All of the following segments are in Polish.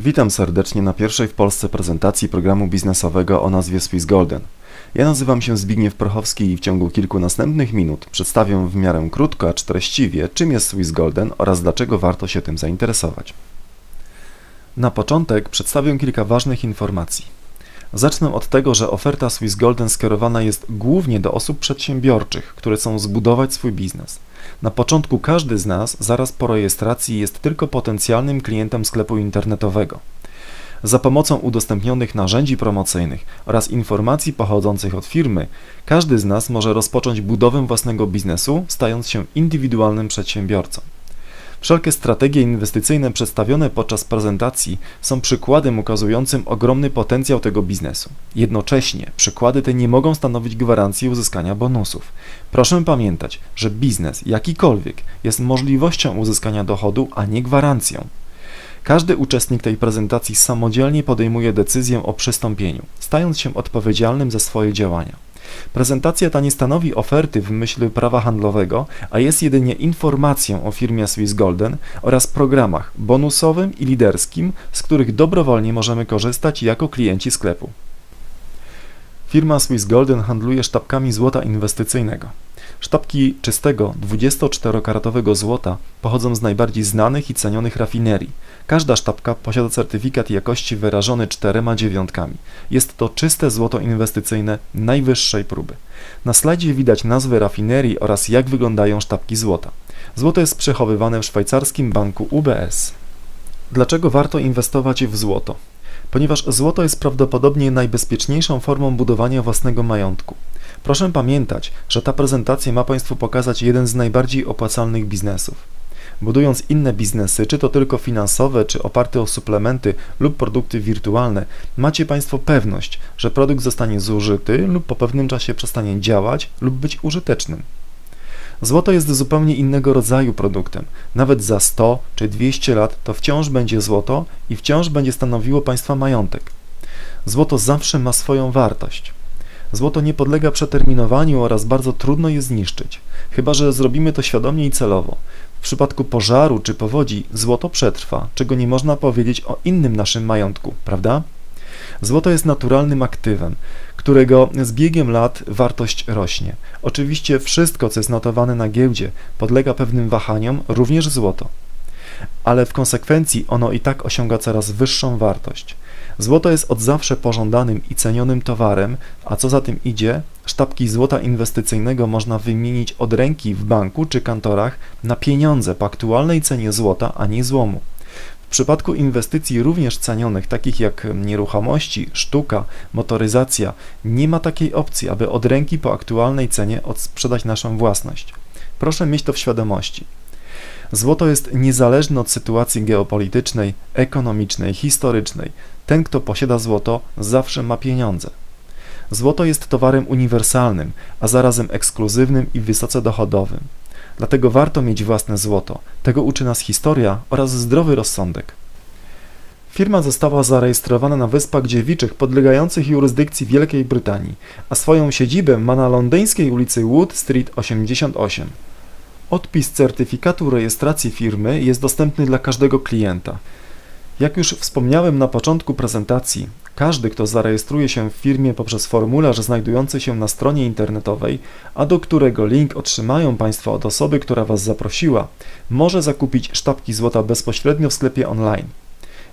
Witam serdecznie na pierwszej w Polsce prezentacji programu biznesowego o nazwie Swiss Golden. Ja nazywam się Zbigniew Prochowski i w ciągu kilku następnych minut przedstawię w miarę krótko, acz treściwie, czym jest Swiss Golden oraz dlaczego warto się tym zainteresować. Na początek przedstawię kilka ważnych informacji. Zacznę od tego, że oferta Swiss Golden skierowana jest głównie do osób przedsiębiorczych, które chcą zbudować swój biznes. Na początku każdy z nas zaraz po rejestracji jest tylko potencjalnym klientem sklepu internetowego. Za pomocą udostępnionych narzędzi promocyjnych oraz informacji pochodzących od firmy, każdy z nas może rozpocząć budowę własnego biznesu, stając się indywidualnym przedsiębiorcą. Wszelkie strategie inwestycyjne przedstawione podczas prezentacji są przykładem ukazującym ogromny potencjał tego biznesu. Jednocześnie przykłady te nie mogą stanowić gwarancji uzyskania bonusów. Proszę pamiętać, że biznes jakikolwiek jest możliwością uzyskania dochodu, a nie gwarancją. Każdy uczestnik tej prezentacji samodzielnie podejmuje decyzję o przystąpieniu, stając się odpowiedzialnym za swoje działania. Prezentacja ta nie stanowi oferty w myśl prawa handlowego, a jest jedynie informacją o firmie Swiss Golden oraz programach bonusowym i liderskim, z których dobrowolnie możemy korzystać jako klienci sklepu. Firma Swiss Golden handluje sztabkami złota inwestycyjnego. Sztabki czystego 24-karatowego złota pochodzą z najbardziej znanych i cenionych rafinerii. Każda sztabka posiada certyfikat jakości wyrażony czterema dziewiątkami. Jest to czyste złoto inwestycyjne najwyższej próby. Na slajdzie widać nazwy rafinerii oraz jak wyglądają sztabki złota. Złoto jest przechowywane w szwajcarskim banku UBS. Dlaczego warto inwestować w złoto? Ponieważ złoto jest prawdopodobnie najbezpieczniejszą formą budowania własnego majątku. Proszę pamiętać, że ta prezentacja ma Państwu pokazać jeden z najbardziej opłacalnych biznesów. Budując inne biznesy, czy to tylko finansowe, czy oparte o suplementy lub produkty wirtualne, macie Państwo pewność, że produkt zostanie zużyty lub po pewnym czasie przestanie działać lub być użytecznym. Złoto jest zupełnie innego rodzaju produktem. Nawet za 100 czy 200 lat to wciąż będzie złoto i wciąż będzie stanowiło Państwa majątek. Złoto zawsze ma swoją wartość. Złoto nie podlega przeterminowaniu oraz bardzo trudno je zniszczyć, chyba że zrobimy to świadomie i celowo. W przypadku pożaru czy powodzi złoto przetrwa, czego nie można powiedzieć o innym naszym majątku, prawda? Złoto jest naturalnym aktywem, którego z biegiem lat wartość rośnie. Oczywiście wszystko, co jest notowane na giełdzie, podlega pewnym wahaniom, również złoto. Ale w konsekwencji ono i tak osiąga coraz wyższą wartość. Złoto jest od zawsze pożądanym i cenionym towarem, a co za tym idzie, sztabki złota inwestycyjnego można wymienić od ręki w banku czy kantorach na pieniądze po aktualnej cenie złota, a nie złomu. W przypadku inwestycji również cenionych, takich jak nieruchomości, sztuka, motoryzacja, nie ma takiej opcji, aby od ręki po aktualnej cenie odsprzedać naszą własność. Proszę mieć to w świadomości. Złoto jest niezależne od sytuacji geopolitycznej, ekonomicznej, historycznej. Ten, kto posiada złoto, zawsze ma pieniądze. Złoto jest towarem uniwersalnym, a zarazem ekskluzywnym i wysoce dochodowym. Dlatego warto mieć własne złoto. Tego uczy nas historia oraz zdrowy rozsądek. Firma została zarejestrowana na Wyspach Dziewiczych podlegających jurysdykcji Wielkiej Brytanii, a swoją siedzibę ma na londyńskiej ulicy Wood Street 88. Odpis certyfikatu rejestracji firmy jest dostępny dla każdego klienta. Jak już wspomniałem na początku prezentacji, każdy, kto zarejestruje się w firmie poprzez formularz znajdujący się na stronie internetowej, a do którego link otrzymają Państwo od osoby, która Was zaprosiła, może zakupić sztabki złota bezpośrednio w sklepie online.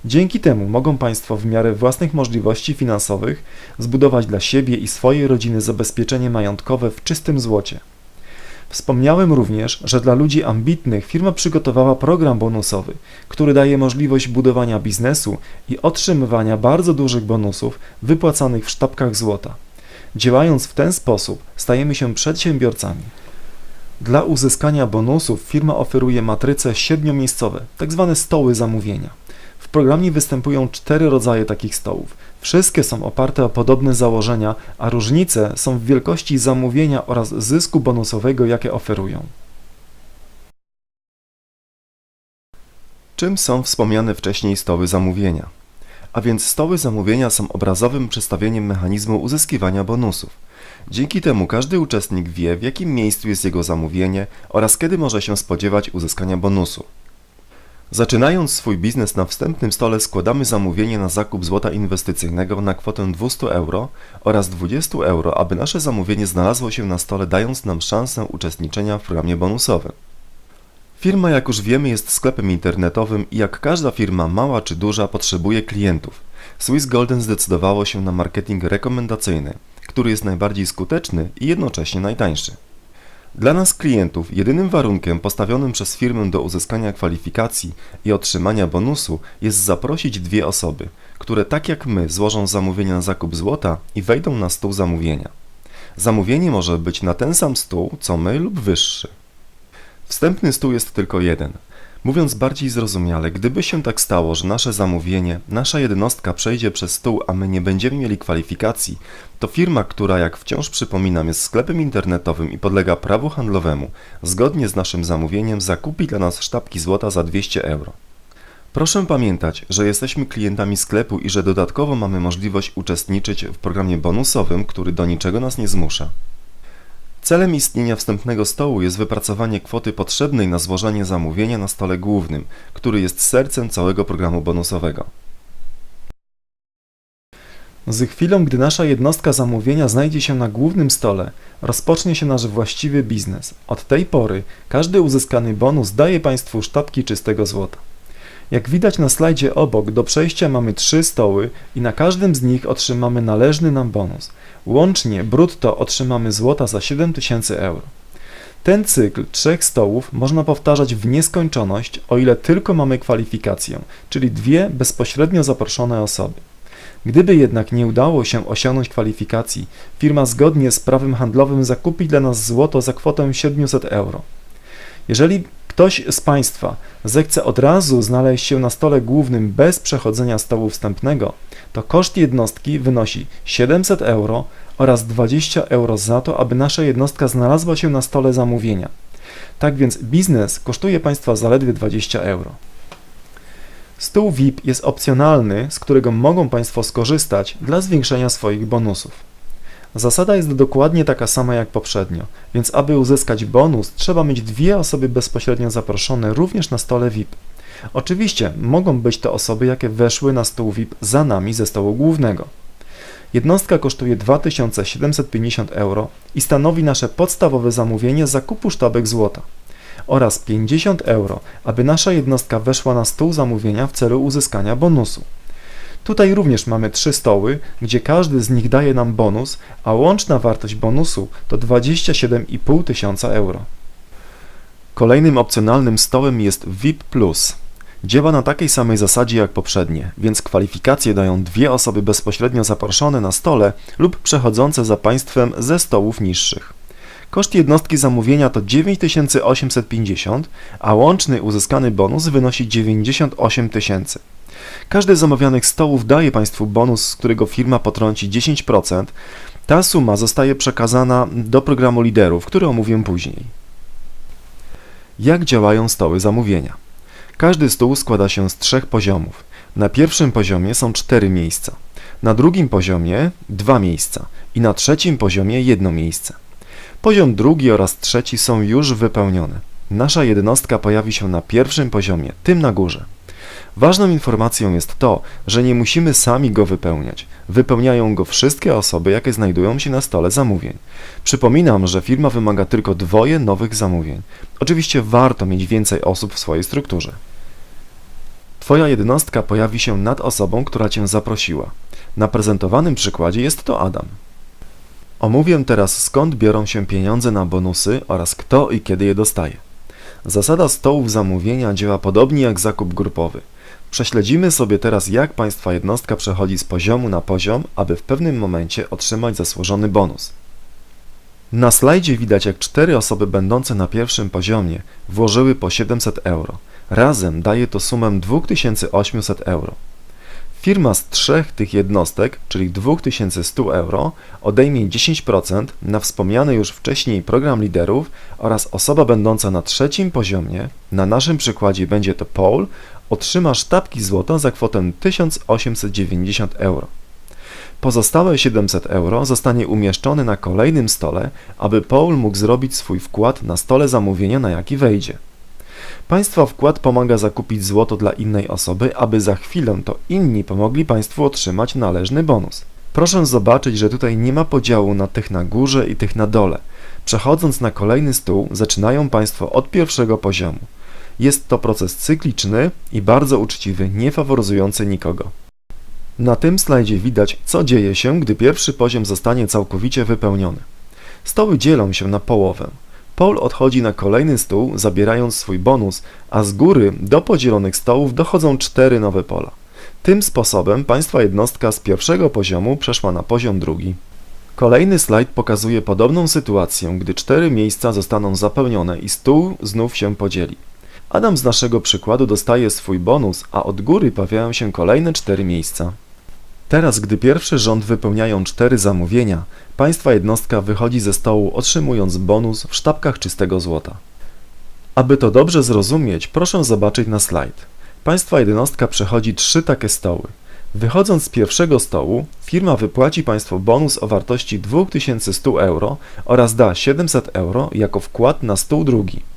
Dzięki temu mogą Państwo w miarę własnych możliwości finansowych zbudować dla siebie i swojej rodziny zabezpieczenie majątkowe w czystym złocie. Wspomniałem również, że dla ludzi ambitnych firma przygotowała program bonusowy, który daje możliwość budowania biznesu i otrzymywania bardzo dużych bonusów wypłacanych w sztabkach złota. Działając w ten sposób, stajemy się przedsiębiorcami. Dla uzyskania bonusów firma oferuje matryce siedmiomiejscowe, tzw. stoły zamówienia programie występują cztery rodzaje takich stołów. Wszystkie są oparte o podobne założenia, a różnice są w wielkości zamówienia oraz zysku bonusowego, jakie oferują. Czym są wspomniane wcześniej stoły zamówienia? A więc stoły zamówienia są obrazowym przedstawieniem mechanizmu uzyskiwania bonusów. Dzięki temu każdy uczestnik wie, w jakim miejscu jest jego zamówienie oraz kiedy może się spodziewać uzyskania bonusu. Zaczynając swój biznes na wstępnym stole składamy zamówienie na zakup złota inwestycyjnego na kwotę 200 euro oraz 20 euro, aby nasze zamówienie znalazło się na stole, dając nam szansę uczestniczenia w programie bonusowym. Firma, jak już wiemy, jest sklepem internetowym i jak każda firma, mała czy duża, potrzebuje klientów. Swiss Golden zdecydowało się na marketing rekomendacyjny, który jest najbardziej skuteczny i jednocześnie najtańszy. Dla nas klientów jedynym warunkiem postawionym przez firmę do uzyskania kwalifikacji i otrzymania bonusu jest zaprosić dwie osoby, które tak jak my złożą zamówienie na zakup złota i wejdą na stół zamówienia. Zamówienie może być na ten sam stół co my lub wyższy. Wstępny stół jest tylko jeden. Mówiąc bardziej zrozumiale, gdyby się tak stało, że nasze zamówienie, nasza jednostka przejdzie przez stół, a my nie będziemy mieli kwalifikacji, to firma, która, jak wciąż przypominam, jest sklepem internetowym i podlega prawu handlowemu, zgodnie z naszym zamówieniem zakupi dla nas sztabki złota za 200 euro. Proszę pamiętać, że jesteśmy klientami sklepu i że dodatkowo mamy możliwość uczestniczyć w programie bonusowym, który do niczego nas nie zmusza. Celem istnienia wstępnego stołu jest wypracowanie kwoty potrzebnej na złożenie zamówienia na stole głównym, który jest sercem całego programu bonusowego. Z chwilą, gdy nasza jednostka zamówienia znajdzie się na głównym stole, rozpocznie się nasz właściwy biznes. Od tej pory każdy uzyskany bonus daje Państwu sztabki czystego złota. Jak widać na slajdzie obok, do przejścia mamy trzy stoły i na każdym z nich otrzymamy należny nam bonus. Łącznie brutto otrzymamy złota za 7000 euro. Ten cykl trzech stołów można powtarzać w nieskończoność, o ile tylko mamy kwalifikację, czyli dwie bezpośrednio zaproszone osoby. Gdyby jednak nie udało się osiągnąć kwalifikacji, firma zgodnie z prawem handlowym zakupi dla nas złoto za kwotę 700 euro. Jeżeli ktoś z Państwa zechce od razu znaleźć się na stole głównym bez przechodzenia stołu wstępnego, to koszt jednostki wynosi 700 euro oraz 20 euro za to, aby nasza jednostka znalazła się na stole zamówienia. Tak więc biznes kosztuje Państwa zaledwie 20 euro. Stół VIP jest opcjonalny, z którego mogą Państwo skorzystać dla zwiększenia swoich bonusów. Zasada jest dokładnie taka sama jak poprzednio, więc aby uzyskać bonus, trzeba mieć dwie osoby bezpośrednio zaproszone również na stole VIP. Oczywiście mogą być to osoby, jakie weszły na stół VIP za nami ze stołu głównego. Jednostka kosztuje 2750 euro i stanowi nasze podstawowe zamówienie zakupu sztabek złota oraz 50 euro, aby nasza jednostka weszła na stół zamówienia w celu uzyskania bonusu. Tutaj również mamy trzy stoły, gdzie każdy z nich daje nam bonus, a łączna wartość bonusu to 27,5 tysiąca euro. Kolejnym opcjonalnym stołem jest VIP Plus. Działa na takiej samej zasadzie jak poprzednie, więc kwalifikacje dają dwie osoby bezpośrednio zaproszone na stole lub przechodzące za państwem ze stołów niższych. Koszt jednostki zamówienia to 9850, a łączny uzyskany bonus wynosi 98 tysięcy. Każdy z omawianych stołów daje Państwu bonus, z którego firma potrąci 10%. Ta suma zostaje przekazana do programu liderów, który omówię później. Jak działają stoły zamówienia? Każdy stół składa się z trzech poziomów. Na pierwszym poziomie są cztery miejsca, na drugim poziomie dwa miejsca i na trzecim poziomie jedno miejsce. Poziom drugi oraz trzeci są już wypełnione. Nasza jednostka pojawi się na pierwszym poziomie, tym na górze. Ważną informacją jest to, że nie musimy sami go wypełniać. Wypełniają go wszystkie osoby, jakie znajdują się na stole zamówień. Przypominam, że firma wymaga tylko dwoje nowych zamówień. Oczywiście warto mieć więcej osób w swojej strukturze. Twoja jednostka pojawi się nad osobą, która Cię zaprosiła. Na prezentowanym przykładzie jest to Adam. Omówię teraz skąd biorą się pieniądze na bonusy oraz kto i kiedy je dostaje. Zasada stołów zamówienia działa podobnie jak zakup grupowy. Prześledzimy sobie teraz, jak Państwa jednostka przechodzi z poziomu na poziom, aby w pewnym momencie otrzymać zasłużony bonus. Na slajdzie widać, jak cztery osoby będące na pierwszym poziomie włożyły po 700 euro. Razem daje to sumę 2800 euro. Firma z trzech tych jednostek, czyli 2100 euro, odejmie 10% na wspomniany już wcześniej program liderów oraz osoba będąca na trzecim poziomie, na naszym przykładzie będzie to Paul, otrzyma sztabki złota za kwotę 1890 euro. Pozostałe 700 euro zostanie umieszczone na kolejnym stole, aby Paul mógł zrobić swój wkład na stole zamówienia, na jaki wejdzie. Państwa wkład pomaga zakupić złoto dla innej osoby, aby za chwilę to inni pomogli Państwu otrzymać należny bonus. Proszę zobaczyć, że tutaj nie ma podziału na tych na górze i tych na dole. Przechodząc na kolejny stół, zaczynają Państwo od pierwszego poziomu. Jest to proces cykliczny i bardzo uczciwy, nie faworyzujący nikogo. Na tym slajdzie widać, co dzieje się, gdy pierwszy poziom zostanie całkowicie wypełniony. Stoły dzielą się na połowę. Paul odchodzi na kolejny stół, zabierając swój bonus, a z góry do podzielonych stołów dochodzą cztery nowe pola. Tym sposobem państwa jednostka z pierwszego poziomu przeszła na poziom drugi. Kolejny slajd pokazuje podobną sytuację, gdy cztery miejsca zostaną zapełnione i stół znów się podzieli. Adam z naszego przykładu dostaje swój bonus, a od góry pojawiają się kolejne cztery miejsca. Teraz, gdy pierwszy rząd wypełniają cztery zamówienia, państwa jednostka wychodzi ze stołu otrzymując bonus w sztabkach czystego złota. Aby to dobrze zrozumieć, proszę zobaczyć na slajd. Państwa jednostka przechodzi trzy takie stoły. Wychodząc z pierwszego stołu, firma wypłaci Państwu bonus o wartości 2100 euro oraz da 700 euro jako wkład na stół drugi.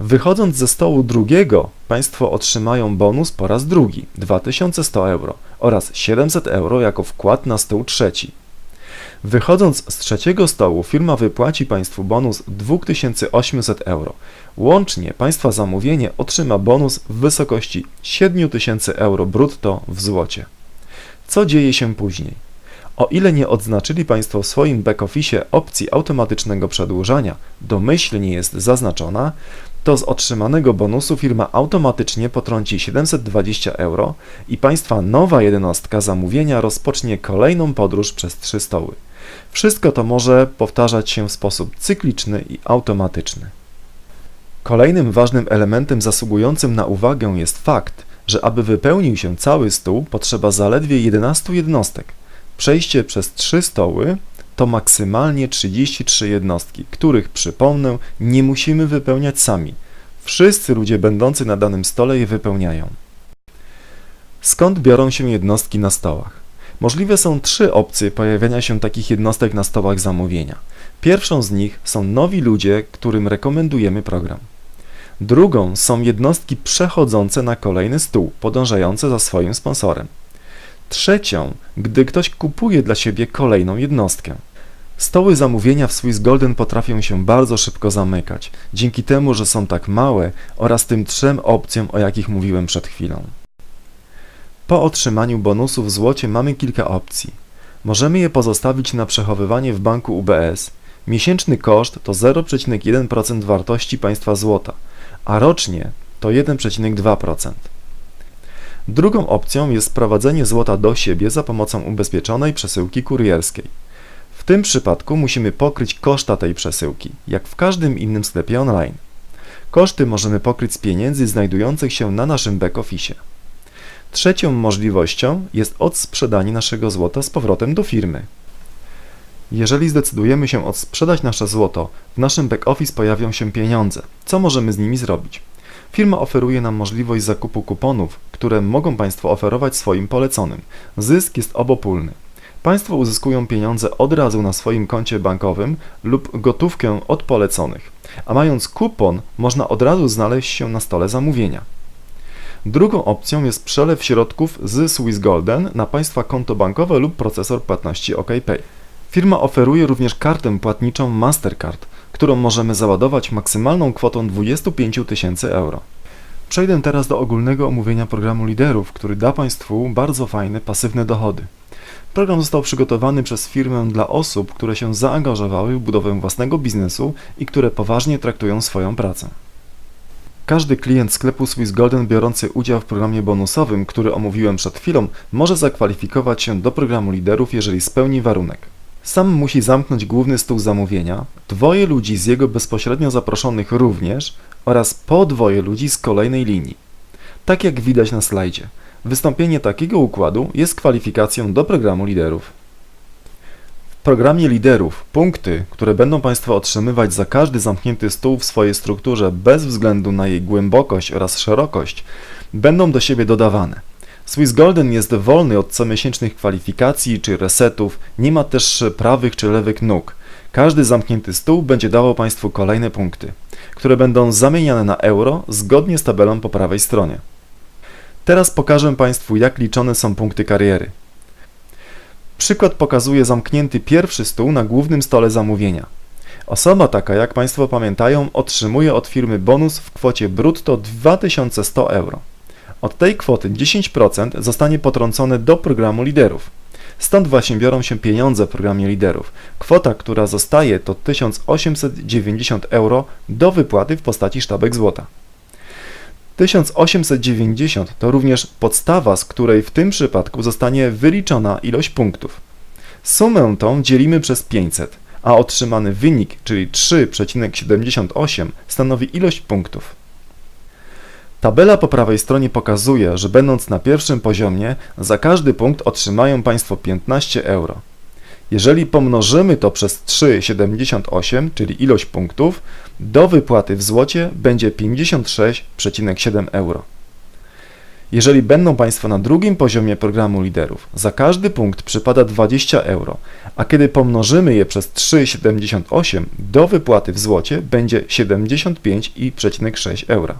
Wychodząc ze stołu drugiego, Państwo otrzymają bonus po raz drugi 2100 euro oraz 700 euro jako wkład na stół trzeci. Wychodząc z trzeciego stołu, firma wypłaci Państwu bonus 2800 euro. Łącznie Państwa zamówienie otrzyma bonus w wysokości 7000 euro brutto w złocie. Co dzieje się później? O ile nie odznaczyli Państwo w swoim back-office opcji automatycznego przedłużania, domyślnie jest zaznaczona, to z otrzymanego bonusu firma automatycznie potrąci 720 euro i Państwa nowa jednostka zamówienia rozpocznie kolejną podróż przez trzy stoły. Wszystko to może powtarzać się w sposób cykliczny i automatyczny. Kolejnym ważnym elementem zasługującym na uwagę jest fakt, że aby wypełnił się cały stół potrzeba zaledwie 11 jednostek. Przejście przez trzy stoły to maksymalnie 33 jednostki, których, przypomnę, nie musimy wypełniać sami. Wszyscy ludzie będący na danym stole je wypełniają. Skąd biorą się jednostki na stołach? Możliwe są trzy opcje pojawiania się takich jednostek na stołach zamówienia. Pierwszą z nich są nowi ludzie, którym rekomendujemy program. Drugą są jednostki przechodzące na kolejny stół, podążające za swoim sponsorem. Trzecią, gdy ktoś kupuje dla siebie kolejną jednostkę. Stoły zamówienia w Swiss Golden potrafią się bardzo szybko zamykać, dzięki temu, że są tak małe oraz tym trzem opcjom, o jakich mówiłem przed chwilą. Po otrzymaniu bonusu w złocie mamy kilka opcji. Możemy je pozostawić na przechowywanie w banku UBS. Miesięczny koszt to 0,1% wartości państwa złota, a rocznie to 1,2%. Drugą opcją jest sprowadzenie złota do siebie za pomocą ubezpieczonej przesyłki kurierskiej. Tym przypadku musimy pokryć koszta tej przesyłki, jak w każdym innym sklepie online. Koszty możemy pokryć z pieniędzy znajdujących się na naszym back-office. Trzecią możliwością jest odsprzedanie naszego złota z powrotem do firmy. Jeżeli zdecydujemy się odsprzedać nasze złoto, w naszym back-office pojawią się pieniądze. Co możemy z nimi zrobić? Firma oferuje nam możliwość zakupu kuponów, które mogą Państwo oferować swoim poleconym. Zysk jest obopólny. Państwo uzyskują pieniądze od razu na swoim koncie bankowym lub gotówkę od poleconych, a mając kupon można od razu znaleźć się na stole zamówienia. Drugą opcją jest przelew środków z Swiss Golden na Państwa konto bankowe lub procesor płatności OKPay. Firma oferuje również kartę płatniczą Mastercard, którą możemy załadować maksymalną kwotą 25 tysięcy euro. Przejdę teraz do ogólnego omówienia programu liderów, który da Państwu bardzo fajne pasywne dochody. Program został przygotowany przez firmę dla osób, które się zaangażowały w budowę własnego biznesu i które poważnie traktują swoją pracę. Każdy klient sklepu Swiss Golden biorący udział w programie bonusowym, który omówiłem przed chwilą, może zakwalifikować się do programu liderów, jeżeli spełni warunek. Sam musi zamknąć główny stół zamówienia, dwoje ludzi z jego bezpośrednio zaproszonych również oraz po dwoje ludzi z kolejnej linii. Tak jak widać na slajdzie, wystąpienie takiego układu jest kwalifikacją do programu liderów. W programie liderów punkty, które będą Państwo otrzymywać za każdy zamknięty stół w swojej strukturze bez względu na jej głębokość oraz szerokość, będą do siebie dodawane. Swiss Golden jest wolny od comiesięcznych kwalifikacji czy resetów, nie ma też prawych czy lewych nóg. Każdy zamknięty stół będzie dawał Państwu kolejne punkty, które będą zamieniane na euro zgodnie z tabelą po prawej stronie. Teraz pokażę Państwu, jak liczone są punkty kariery. Przykład pokazuje zamknięty pierwszy stół na głównym stole zamówienia. Osoba taka, jak Państwo pamiętają, otrzymuje od firmy bonus w kwocie brutto 2100 euro. Od tej kwoty 10% zostanie potrącone do programu liderów. Stąd właśnie biorą się pieniądze w programie liderów. Kwota, która zostaje to 1890 euro do wypłaty w postaci sztabek złota. 1890 to również podstawa, z której w tym przypadku zostanie wyliczona ilość punktów. Sumę tą dzielimy przez 500, a otrzymany wynik, czyli 3,78 stanowi ilość punktów. Tabela po prawej stronie pokazuje, że będąc na pierwszym poziomie, za każdy punkt otrzymają Państwo 15 euro. Jeżeli pomnożymy to przez 3,78, czyli ilość punktów, do wypłaty w złocie będzie 56,7 euro. Jeżeli będą Państwo na drugim poziomie programu liderów, za każdy punkt przypada 20 euro, a kiedy pomnożymy je przez 3,78, do wypłaty w złocie będzie 75,6 euro.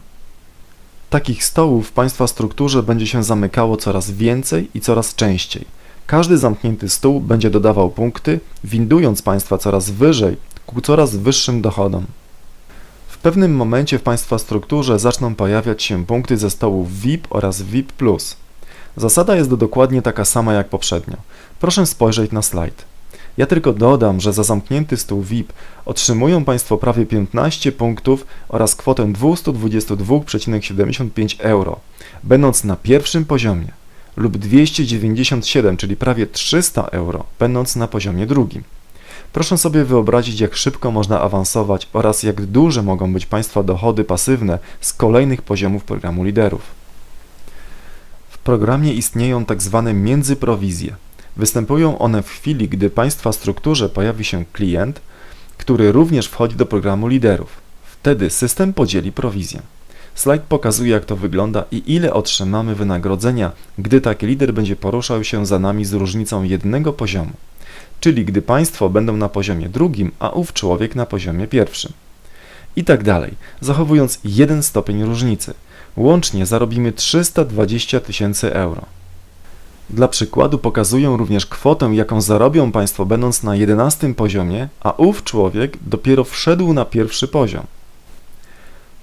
Takich stołów w Państwa strukturze będzie się zamykało coraz więcej i coraz częściej. Każdy zamknięty stół będzie dodawał punkty, windując Państwa coraz wyżej ku coraz wyższym dochodom. W pewnym momencie w Państwa strukturze zaczną pojawiać się punkty ze stołów VIP oraz VIP+. Zasada jest dokładnie taka sama jak poprzednio. Proszę spojrzeć na slajd. Ja tylko dodam, że za zamknięty stół VIP otrzymują Państwo prawie 15 punktów oraz kwotę 222,75 euro, będąc na pierwszym poziomie, lub 297, czyli prawie 300 euro, będąc na poziomie drugim. Proszę sobie wyobrazić, jak szybko można awansować oraz jak duże mogą być Państwa dochody pasywne z kolejnych poziomów programu liderów. W programie istnieją tak zwane międzyprowizje. Występują one w chwili, gdy Państwa strukturze pojawi się klient, który również wchodzi do programu liderów. Wtedy system podzieli prowizję. Slajd pokazuje, jak to wygląda i ile otrzymamy wynagrodzenia, gdy taki lider będzie poruszał się za nami z różnicą jednego poziomu, czyli gdy Państwo będą na poziomie drugim, a ów człowiek na poziomie pierwszym. I tak dalej, zachowując jeden stopień różnicy. Łącznie zarobimy 320 tysięcy euro. Dla przykładu pokazuję również kwotę, jaką zarobią Państwo będąc na 11 poziomie, a ów człowiek dopiero wszedł na pierwszy poziom.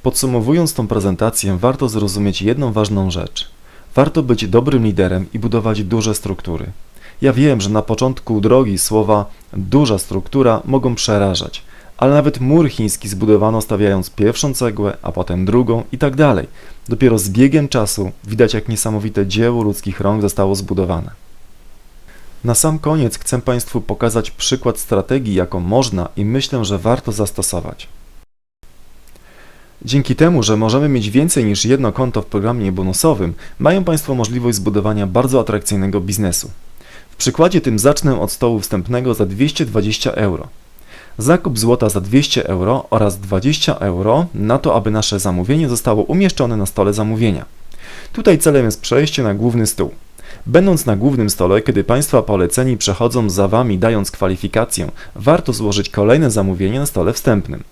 Podsumowując tą prezentację, warto zrozumieć jedną ważną rzecz. Warto być dobrym liderem i budować duże struktury. Ja wiem, że na początku drogi słowa duża struktura mogą przerażać, ale nawet mur chiński zbudowano stawiając pierwszą cegłę, a potem drugą i tak dalej. Dopiero z biegiem czasu widać, jak niesamowite dzieło ludzkich rąk zostało zbudowane. Na sam koniec chcę Państwu pokazać przykład strategii, jaką można i myślę, że warto zastosować. Dzięki temu, że możemy mieć więcej niż jedno konto w programie bonusowym, mają Państwo możliwość zbudowania bardzo atrakcyjnego biznesu. W przykładzie tym zacznę od stołu wstępnego za 220 euro. Zakup złota za 200 euro oraz 20 euro na to, aby nasze zamówienie zostało umieszczone na stole zamówienia. Tutaj celem jest przejście na główny stół. Będąc na głównym stole, kiedy Państwa poleceni przechodzą za Wami dając kwalifikację, warto złożyć kolejne zamówienie na stole wstępnym.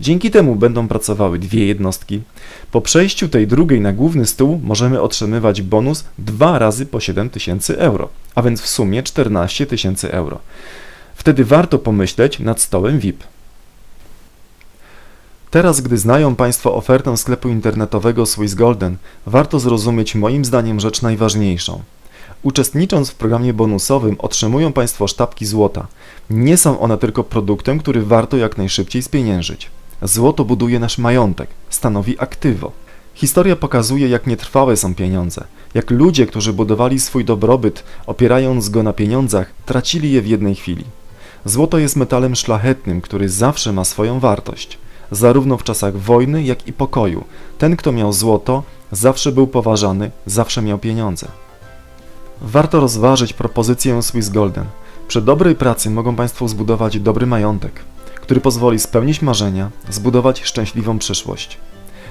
Dzięki temu będą pracowały dwie jednostki. Po przejściu tej drugiej na główny stół możemy otrzymywać bonus dwa razy po 7000 euro, a więc w sumie 14 tysięcy euro. Wtedy warto pomyśleć nad stołem VIP. Teraz, gdy znają Państwo ofertę sklepu internetowego Swiss Golden, warto zrozumieć moim zdaniem rzecz najważniejszą. Uczestnicząc w programie bonusowym otrzymują Państwo sztabki złota. Nie są one tylko produktem, który warto jak najszybciej spieniężyć. Złoto buduje nasz majątek, stanowi aktywo. Historia pokazuje, jak nietrwałe są pieniądze, jak ludzie, którzy budowali swój dobrobyt, opierając go na pieniądzach, tracili je w jednej chwili. Złoto jest metalem szlachetnym, który zawsze ma swoją wartość. Zarówno w czasach wojny, jak i pokoju. Ten, kto miał złoto, zawsze był poważany, zawsze miał pieniądze. Warto rozważyć propozycję Swiss Golden. Przy dobrej pracy mogą Państwo zbudować dobry majątek, który pozwoli spełnić marzenia, zbudować szczęśliwą przyszłość.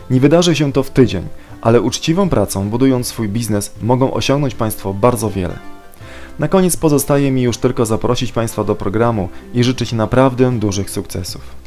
Nie wydarzy się to w tydzień, ale uczciwą pracą, budując swój biznes, mogą osiągnąć Państwo bardzo wiele. Na koniec pozostaje mi już tylko zaprosić Państwa do programu i życzyć naprawdę dużych sukcesów.